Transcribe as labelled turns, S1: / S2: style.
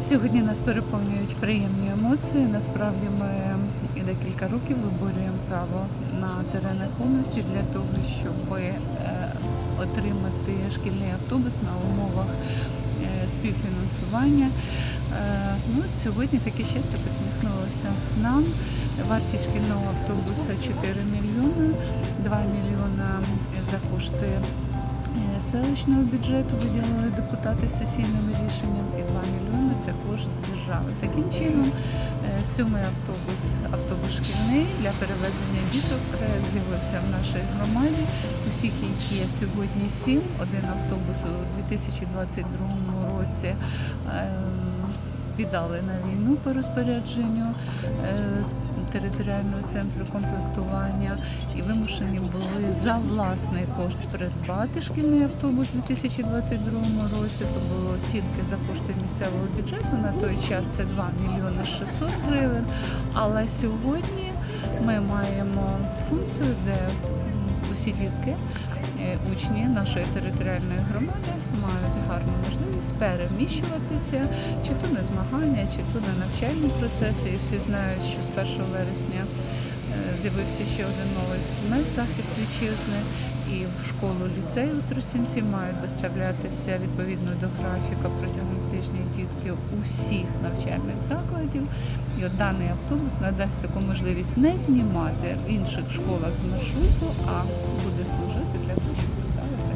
S1: Сьогодні нас переповнюють приємні емоції. Насправді ми декілька років виборюємо право на теренах області для того, щоб е, отримати шкільний автобус на умовах е, співфінансування. Е, Ну, сьогодні таке щастя посміхнулося нам. Вартість шкільного автобуса 4 мільйони, 2 мільйона за кошти селищного бюджету виділили депутати сесійним рішенням і 2 мільйони це кошт держави. Таким чином, е, сьомий автобус, автобус шкільний для перевезення діток е, з'явився в нашій громаді. Усіх їх є сьогодні сім. Один автобус у 2022 році. Віддали на війну по розпорядженню е, територіального центру комплектування і вимушені були за власний кошт придбати шкільний автобус у 2022 році. То було тільки за кошти місцевого бюджету. На той час це 2 мільйони 600 гривень. Але сьогодні ми маємо функцію, де усі дітки, е, учні нашої територіальної громади переміщуватися, чи то на змагання, чи то на навчальні процеси. І всі знають, що з 1 вересня е, з'явився ще один новий предмет захист вітчизни. І в школу ліцею Тростянці мають доставлятися відповідно до графіка протягом тижня дітки усіх навчальних закладів. І от даний автобус надасть таку можливість не знімати в інших школах з маршруту, а буде служити для того, щоб поставити.